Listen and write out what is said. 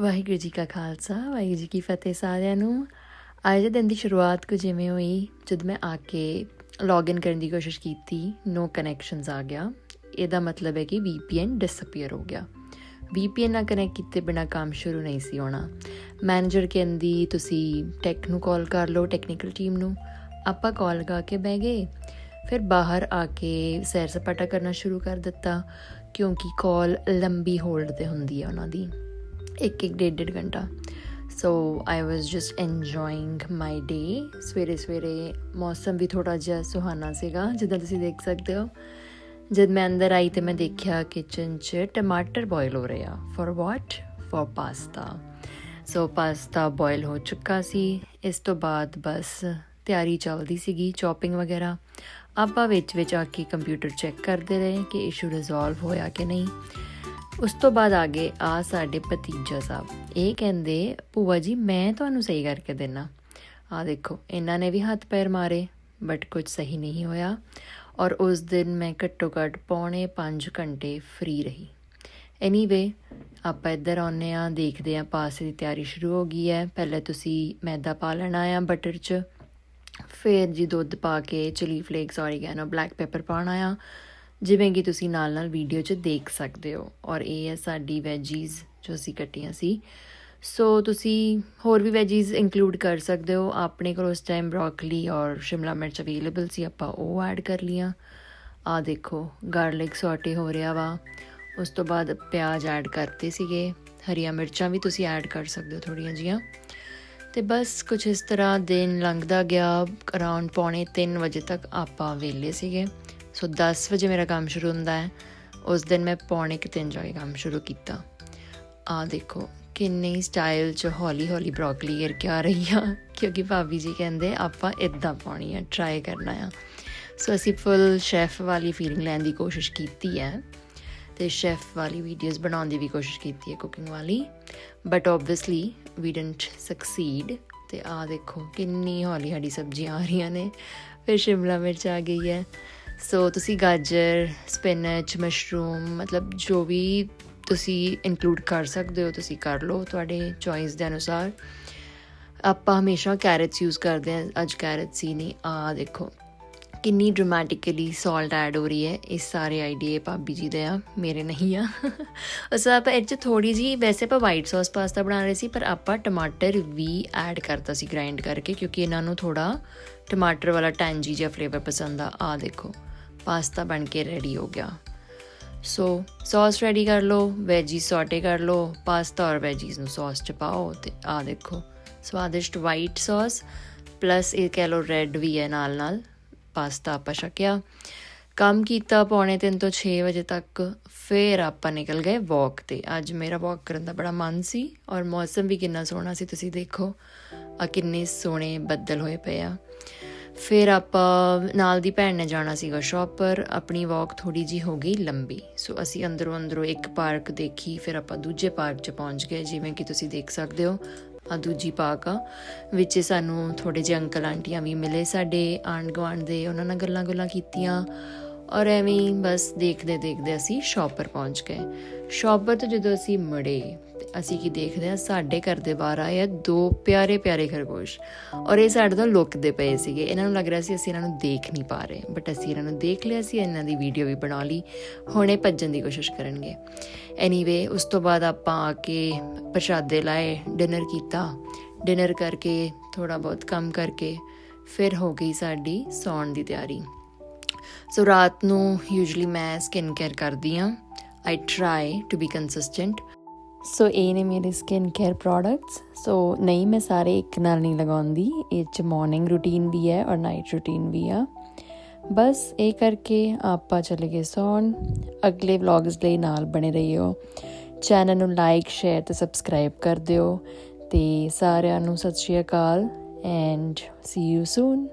ਵਾਹਿਗੁਰੂ ਜੀ ਕਾ ਖਾਲਸਾ, ਵਾਹਿਗੁਰੂ ਜੀ ਕੀ ਫਤਿਹ ਸਾਰਿਆਂ ਨੂੰ। ਅੱਜ ਦੇ ਦਿਨ ਦੀ ਸ਼ੁਰੂਆਤ ਕੁਝ ਜਿਵੇਂ ਹੋਈ, ਜਦ ਮੈਂ ਆ ਕੇ ਲੌਗਇਨ ਕਰਨ ਦੀ ਕੋਸ਼ਿਸ਼ ਕੀਤੀ ਨੋ ਕਨੈਕਸ਼ਨਸ ਆ ਗਿਆ। ਇਹਦਾ ਮਤਲਬ ਹੈ ਕਿ VPN ਡਿਸਅਪੀਅਰ ਹੋ ਗਿਆ। VPN ਨਾਲ ਕਨੈਕਟ ਕੀਤੇ ਬਿਨਾ ਕੰਮ ਸ਼ੁਰੂ ਨਹੀਂ ਸੀ ਹੋਣਾ। ਮੈਨੇਜਰ ਕਹਿੰਦੀ, ਤੁਸੀਂ ਟੈਕ ਨੂੰ ਕਾਲ ਕਰ ਲਓ ਟੈਕਨੀਕਲ ਟੀਮ ਨੂੰ। ਆਪਾਂ ਕਾਲ ਲਗਾ ਕੇ ਬਹਿ ਗਏ। ਫਿਰ ਬਾਹਰ ਆ ਕੇ ਸੈਰ ਸਪਾਟਾ ਕਰਨਾ ਸ਼ੁਰੂ ਕਰ ਦਿੱਤਾ, ਕਿਉਂਕਿ ਕਾਲ ਲੰਬੀ ਹੋਲਡ ਤੇ ਹੁੰਦੀ ਹੈ ਉਹਨਾਂ ਦੀ। ਇੱਕ ਇੱਕ ਡੇਢ ਡੇਢ ਘੰਟਾ ਸੋ ਆਈ ਵਾਸ ਜਸਟ ਇੰਜੋਇੰਗ ਮਾਈ ਡੇ ਸਵੇਰੇ ਸਵੇਰੇ ਮੌਸਮ ਵੀ ਥੋੜਾ ਜਿਹਾ ਸੁਹਾਨਾ ਸੀਗਾ ਜਿੱਦਾਂ ਤੁਸੀਂ ਦੇਖ ਸਕਦੇ ਹੋ ਜਦ ਮੈਂ ਅੰਦਰ ਆਈ ਤੇ ਮੈਂ ਦੇਖਿਆ ਕਿਚਨ 'ਚ ਟਮਾਟਰ ਬੋਇਲ ਹੋ ਰਿਹਾ for what for pasta so pasta boil ਹੋ ਚੁੱਕਾ ਸੀ ਇਸ ਤੋਂ ਬਾਅਦ ਬਸ ਤਿਆਰੀ ਚੱਲਦੀ ਸੀਗੀ ਚੌਪਿੰਗ ਵਗੈਰਾ ਆਪਾਂ ਵਿੱਚ ਵਿੱਚ ਆ ਕੇ ਕੰਪਿਊਟਰ ਚੈੱਕ ਕਰਦੇ ਰਹੇ ਕਿ ਇਸ਼ੂ ਰਿਜ਼ੋਲਵ ਹੋਇਆ ਕਿ ਨਹੀਂ ਉਸ ਤੋਂ ਬਾਅਦ ਆ ਗਏ ਆ ਸਾਡੇ ਭਤੀਜਾ ਸਾਹਿਬ। ਇਹ ਕਹਿੰਦੇ, ਭੂਆ ਜੀ, ਮੈਂ ਤੁਹਾਨੂੰ ਸਹੀ ਕਰਕੇ ਦੇਣਾ ਆ ਦੇਖੋ, ਇਹਨਾਂ ਨੇ ਵੀ ਹੱਥ ਪੈਰ ਮਾਰੇ ਬਟ ਕੁਝ ਸਹੀ ਨਹੀਂ ਹੋਇਆ। ਔਰ ਉਸ ਦਿਨ ਮੈਂ ਘੱਟੋ ਘੱਟ ਪੌਣੇ 5 ਘੰਟੇ ਫ੍ਰੀ ਰਹੀ। ਐਨੀਵੇ ਆਪਾਂ ਇੱਧਰ ਆਉਨੇ ਆ ਦੇਖਦੇ ਆ ਪਾਸੇ ਦੀ ਤਿਆਰੀ ਸ਼ੁਰੂ ਹੋ ਗਈ ਹੈ। ਪਹਿਲੇ ਤੁਸੀਂ ਮੈਦਾ ਪਾ ਲੈਣਾ ਆ ਬਟਰ 'ਚ। ਫਿਰ ਜੀ ਦੁੱਧ ਪਾ ਕੇ chilli flakes oregano black pepper ਪਾਉਣਾ ਆ। ਜਿਵੇਂ ਕਿ ਤੁਸੀਂ ਨਾਲ ਨਾਲ ਵੀਡੀਓ 'ਚ ਦੇਖ ਸਕਦੇ ਹੋ ਔਰ ਇਹ ਹੈ ਸਾਡੀ ਵੈਜੀਜ਼ ਜੋ ਅਸੀਂ ਕੱਟੀਆਂ ਸੀ। ਸੋ ਤੁਸੀਂ ਹੋਰ ਵੀ ਵੈਜੀਜ਼ ਇਨਕਲੂਡ ਕਰ ਸਕਦੇ ਹੋ। ਆਪਣੇ ਕੋਲ ਉਸ ਟਾਈਮ ਬ੍ਰੋਕਲੀ ਔਰ ਸ਼ਿਮਲਾ ਮਿਰਚ ਅਵੇਲੇਬਲ ਸੀ, ਆਪਾਂ ਉਹ ਐਡ ਕਰ ਲੀਆਂ ਆ ਦੇਖੋ ਗਾਰਲਿਕ ਸੌਟੇ ਹੋ ਰਿਹਾ ਵਾ। ਉਸ ਤੋਂ ਬਾਅਦ ਪਿਆਜ਼ ਐਡ ਕਰਤੇ ਸੀਗੇ। ਹਰੀਆਂ ਮਿਰਚਾਂ ਵੀ ਤੁਸੀਂ ਐਡ ਕਰ ਸਕਦੇ ਹੋ ਥੋੜੀਆਂ ਜੀਆਂ ਤੇ ਬਸ ਕੁਝ ਇਸ ਤਰ੍ਹਾਂ ਦਿਨ ਲੰਘਦਾ ਗਿਆ। ਅਰਾਊਂਡ ਪੌਣੇ 3 ਵਜੇ ਤੱਕ ਆਪਾਂ ਵਿਹਲੇ ਸੀਗੇ। ਸੋ 10 ਵਜੇ ਮੇਰਾ ਕੰਮ ਸ਼ੁਰੂ ਹੁੰਦਾ ਹੈ। ਉਸ ਦਿਨ ਮੈਂ ਪੌਣੇ ਕਿ 3 ਜਾ ਕੇ ਕੰਮ ਸ਼ੁਰੂ ਕੀਤਾ। ਆ ਦੇਖੋ, ਕਿੰਨੇ ਸਟਾਈਲ ਚ ਹੌਲੀ ਹੌਲੀ ਬ੍ਰੋਕਲੀ ਗਿਰ ਆ ਰਹੀ ਆ। ਕਿਉਂਕਿ ਭਾਬੀ ਜੀ ਕਹਿੰਦੇ, ਆਪਾਂ ਇਦਾਂ ਪਾਉਣੀ ਆ ਟਰਾਈ ਕਰਨਾ ਆ। ਸੋ ਅਸੀਂ ਫੁੱਲ ਸ਼ੈਫ ਵਾਲੀ ਫੀਲਿੰਗ ਲੈਣ ਦੀ ਕੋਸ਼ਿਸ਼ ਕੀਤੀ ਹੈ। ਤੇ ਸ਼ੈਫ ਵਾਲੀ ਵੀਡੀਓਜ਼ ਬਣਾਉਣ ਦੀ ਵੀ ਕੋਸ਼ਿਸ਼ ਕੀਤੀ ਹੈ ਕੁਕਿੰਗ ਵਾਲੀ। But obviously we didn't succeed ਤੇ ਆ ਦੇਖੋ, ਕਿੰਨੀ ਹੌਲੀ ਹੌਲੀ ਸਬਜ਼ੀਆਂ ਆ ਰਹੀਆਂ ਨੇ। ਫਿਰ ਸ਼ਿਮਲਾ ਮਿਰਚ ਆ ਗਈ ਹੈ। ਸੋ ਤੁਸੀਂ ਗਾਜਰ ਸਪਿਨਚ ਮਸ਼ਰੂਮ ਮਤਲਬ ਜੋ ਵੀ ਤੁਸੀਂ ਇਨਕਲੂਡ ਕਰ ਸਕਦੇ ਹੋ, ਤੁਸੀਂ ਕਰ ਲਓ ਤੁਹਾਡੇ ਚੋਇਸ ਦੇ ਅਨੁਸਾਰ। ਆਪਾਂ ਹਮੇਸ਼ਾ ਕੈਰਟਸ ਯੂਜ਼ ਕਰਦੇ ਹਾਂ, ਅੱਜ ਕੈਰਟਸ ਹੀ ਨਹੀਂ ਆ ਦੇਖੋ। ਕਿੰਨੀ ਡਰਾਮੈਟਿਕਲੀ ਸਾਲਟ ਐਡ ਹੋ ਰਹੀ ਹੈ, ਇਸ ਸਾਰੇ ਆਈਡੀਏ ਭਾਬੀ ਜੀ ਦੇ ਆ, ਮੇਰੇ ਨਹੀਂ ਆ। ਉਸ ਆਪਾਂ ਇਹ ਚ ਥੋੜੀ ਜੀ ਵੈਸੇ ਆਪਾਂ ਵਾਈਟ ਸੌਸ ਪਾਸਤਾ ਬਣਾ ਰਹੇ ਸੀ, ਪਰ ਆਪਾਂ ਟਮਾਟਰ ਵੀ ਐਡ ਕਰਤਾ ਸੀ ਗ੍ਰਾਈਂਡ ਕਰਕੇ, ਕਿਉਂਕਿ ਇਹਨਾਂ ਨੂੰ ਥੋੜਾ ਟਮਾਟਰ ਵਾਲਾ ਟੈਂਜੀ ਜਿਹਾ ਫਲੇਵਰ ਪਸੰਦ ਆ ਆ ਦੇਖੋ। ਪਾਸਤਾ ਬਣ ਕੇ ਰੈਡੀ ਹੋ ਗਿਆ ਸੋ ਸੌਸ ਰੈਡੀ ਕਰ ਲਓ ਵੈਜੀ ਸੌਟੇ ਕਰ ਲਓ ਪਾਸਤਾ ਔਰ ਵੈਜੀਜ਼ ਨੂੰ ਸੌਸ ਚ ਪਾਓ ਤੇ ਆ ਦੇਖੋ ਸਵਾਦਿਸ਼ਟ ਵਾਈਟ ਸੌਸ ਪਲੱਸ ਇਹ ਕਹਿ ਲਓ ਰੈੱਡ ਵੀ ਹੈ ਨਾਲ ਨਾਲ ਪਾਸਤਾ ਆਪਾਂ ਛਕਿਆ ਕੰਮ ਕੀਤਾ ਪੌਣੇ 3 ਤੋਂ 6 ਵਜੇ ਤੱਕ ਫਿਰ ਆਪਾਂ ਨਿਕਲ ਗਏ ਵਾਕ ਤੇ ਅੱਜ ਮੇਰਾ ਵਾਕ ਕਰਨ ਦਾ ਬੜਾ ਮਨ ਸੀ ਔਰ ਮੌਸਮ ਵੀ ਕਿੰਨਾ ਸੋਹਣਾ ਸੀ ਤੁਸੀਂ ਦੇਖੋ ਆ ਕਿੰਨੇ ਸੋਹਣੇ ਬੱਦਲ ਹੋਏ ਪਏ ਆ ਫਿਰ ਆਪਾਂ ਨਾਲ ਦੀ ਭੈਣ ਨੇ ਜਾਣਾ ਸੀਗਾ ਸ਼ਾਪ ਪਰ, ਆਪਣੀ ਵਾਕ ਥੋੜੀ ਜੀ ਹੋ ਗਈ ਲੰਬੀ। ਸੋ ਅਸੀਂ ਅੰਦਰੋਂ ਅੰਦਰੋਂ ਇੱਕ ਪਾਰਕ ਦੇਖੀ, ਫਿਰ ਆਪਾਂ ਦੂਜੇ ਪਾਰਕ 'ਚ ਪਹੁੰਚ ਗਏ, ਜਿਵੇਂ ਕਿ ਤੁਸੀਂ ਦੇਖ ਸਕਦੇ ਹੋ। ਆ ਦੂਜੀ ਪਾਰਕ ਆ, ਵਿੱਚ ਸਾਨੂੰ ਥੋੜੇ ਜਿਹੇ ਅੰਕਲ ਆਂਟੀਆਂ ਵੀ ਮਿਲੇ, ਸਾਡੇ ਆਂਢ ਗੁਆਂਢ ਦੇ, ਉਹਨਾਂ ਨਾਲ ਗੱਲਾਂ ਗੱਲਾਂ ਕੀਤੀਆਂ। ਔਰ ਐਵੇਂ ਹੀ ਬਸ ਦੇਖਦੇ ਦੇਖਦੇ ਅਸੀਂ ਸ਼ਾਪਰ ਪਹੁੰਚ ਗਏ। ਸ਼ਾਪਰ ਤੋਂ ਜਦੋਂ ਅਸੀਂ ਮੁੜੇ ਅਸੀਂ ਕੀ ਦੇਖਦੇ ਆ ਸਾਡੇ ਘਰ ਦੇ ਬਾਹਰ ਆਏ ਆ ਦੋ ਪਿਆਰੇ ਪਿਆਰੇ ਖਰਗੋਸ਼ ਔਰ ਇਹ ਸਾਡੇ ਤੋਂ ਲੁਕਦੇ ਪਏ ਸੀਗੇ। ਇਹਨਾਂ ਨੂੰ ਲੱਗ ਰਿਹਾ ਸੀ ਅਸੀਂ ਇਹਨਾਂ ਨੂੰ ਦੇਖ ਨਹੀਂ ਪਾ ਰਹੇ। ਬਟ ਅਸੀਂ ਇਹਨਾਂ ਨੂੰ ਦੇਖ ਲਿਆ ਸੀ, ਇਹਨਾਂ ਦੀ ਵੀਡੀਓ ਵੀ ਬਣਾ ਲਈ। ਹੁਣੇ ਭੱਜਣ ਦੀ ਕੋਸ਼ਿਸ਼ ਕਰਨਗੇ। ਐਨੀਵੇ ਉਸ ਤੋਂ ਬਾਅਦ ਆਪਾਂ ਆ ਕੇ ਪ੍ਰਸ਼ਾਦੇ ਲਾਏ ਡਿਨਰ ਕੀਤਾ। ਡਿਨਰ ਕਰਕੇ ਥੋੜਾ ਬਹੁਤ ਕੰਮ ਕਰਕੇ ਫਿਰ ਹੋ ਗਈ ਸਾਡੀ ਸੌਣ ਦੀ ਤਿਆਰੀ। ਸੋ ਰਾਤ ਨੂੰ ਯੂਜੂਲੀ ਮੈਂ ਸਕਿਨ ਕੇਅਰ ਕਰਦੀ ਆ I try to be consistent so ਇਹ ਨੇ ਮੇਰੇ ਸਕਿਨ ਕੇਅਰ ਪ੍ਰੋਡਕਟਸ ਸੋ ਨਹੀਂ, ਮੈਂ ਸਾਰੇ ਇੱਕ ਨਾਲ ਨਹੀਂ ਲਗਾਉਂਦੀ। ਇਹ ਚ ਮਾਰਨਿੰਗ ਰੂਟੀਨ ਵੀ ਹੈ ਔਰ ਨਾਈਟ ਰੂਟੀਨ ਵੀ ਆ। ਬਸ ਇਹ ਕਰਕੇ ਆਪਾਂ ਚਲੇ ਗਏ ਸੌਣ। ਅਗਲੇ ਵਲੌਗਸ ਲਈ ਨਾਲ ਬਣੇ ਰਹੀਓ। ਚੈਨਲ ਨੂੰ ਲਾਈਕ ਸ਼ੇਅਰ ਤੇ ਸਬਸਕ੍ਰਾਈਬ ਕਰ ਦਿਓ। ਤੇ ਸਾਰਿਆਂ ਨੂੰ ਸਤਿ ਸ਼੍ਰੀ ਅਕਾਲ ਐਂਡ ਸੀ ਯੂ ਸੂਨ